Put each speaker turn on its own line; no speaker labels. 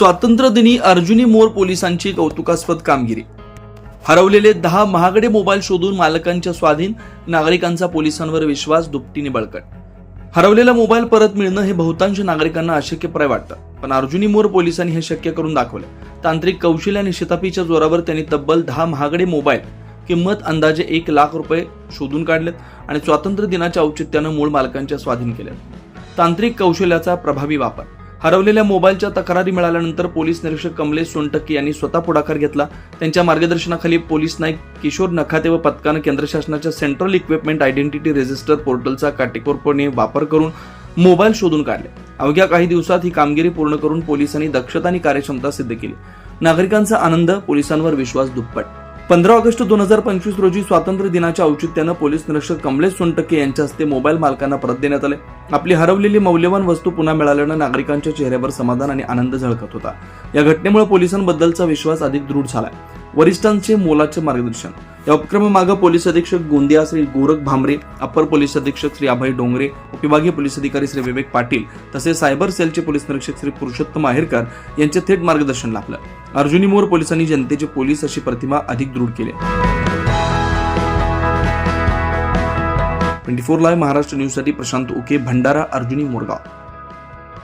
स्वातंत्र्यदिनी अर्जुनी मोर पोलिसांची कौतुकास्पद कामगिरी. हरवलेले दहा महागडे मोबाईल शोधून मालकांच्या स्वाधीन नागरिकांचा पोलिसांवर विश्वास दुपटीने बळकट. हरवलेला मोबाईल परत मिळणं हे बहुतांश नागरिकांना अशक्यप्राय वाटतं. पण अर्जुनी मोर पोलिसांनी हे शक्य करून दाखवले. तांत्रिक कौशल्य आणि शिताफीच्या जोरावर त्यांनी तब्बल दहा महागडे मोबाईल किंमत अंदाजे एक लाख रुपये शोधून काढलेत आणि स्वातंत्र्य दिनाच्या औचित्यानं मूळ मालकांच्या स्वाधीन केले तांत्रिक कौशल्याचा प्रभावी वापर. हरवलेल्या मोबाईलच्या तक्रारी मिळाल्यानंतर पोलीस निरीक्षक कमलेश सोनटक्के यांनी स्वतः पुढाकार घेतला. त्यांच्या मार्गदर्शनाखाली पोलीस नाईक किशोर नखाते व पथकानं केंद्र शासनाच्या सेंट्रल इक्विपमेंट आयडेंटिटी रजिस्टर पोर्टलचा काटेकोरपणे वापर करून मोबाईल शोधून काढले. अवघ्या काही दिवसात ही कामगिरी पूर्ण करून पोलिसांनी दक्षता आणि कार्यक्षमता सिद्ध केली. नागरिकांचा आनंद पोलिसांवर विश्वास दुप्पट. पंधरा ऑगस्ट दोन हजार पंचवीस रोजी स्वातंत्र्य दिनाच्या औचित्यानं पोलीस निरीक्षक कमलेश सोनटके यांच्या हस्ते मोबाईल मालकांना परत देण्यात आले. आपली हरवलेली मौल्यवान वस्तू पुन्हा मिळाल्यानं नागरिकांच्या चेहऱ्यावर समाधान आणि आनंद झळकत होता. या घटनेमुळे पोलिसांबद्दलचा विश्वास अधिक दृढ झालाय. वरिष्ठांचे मोलाचे मार्गदर्शन या उपक्रमामागे पोलीस अधीक्षक गोंदिया श्री गोरख भामरे अपर पोलीस अधीक्षक श्री अभय डोंगरे उपविभागीय पोलीस अधिकारी श्री विवेक पाटील तसेच सायबर सेलचे पोलीस निरीक्षक श्री पुरुषोत्तम आहेरकर यांचे थेट मार्गदर्शन लाभलं. अर्जुनी मोर पोलिसांनी जनतेचे पोलीस अशी प्रतिमा अधिक दृढ केली. ट्वेंटी फोर लाईव्ह महाराष्ट्र न्यूजसाठी प्रशांत उके भंडारा अर्जुनी मोरगाव.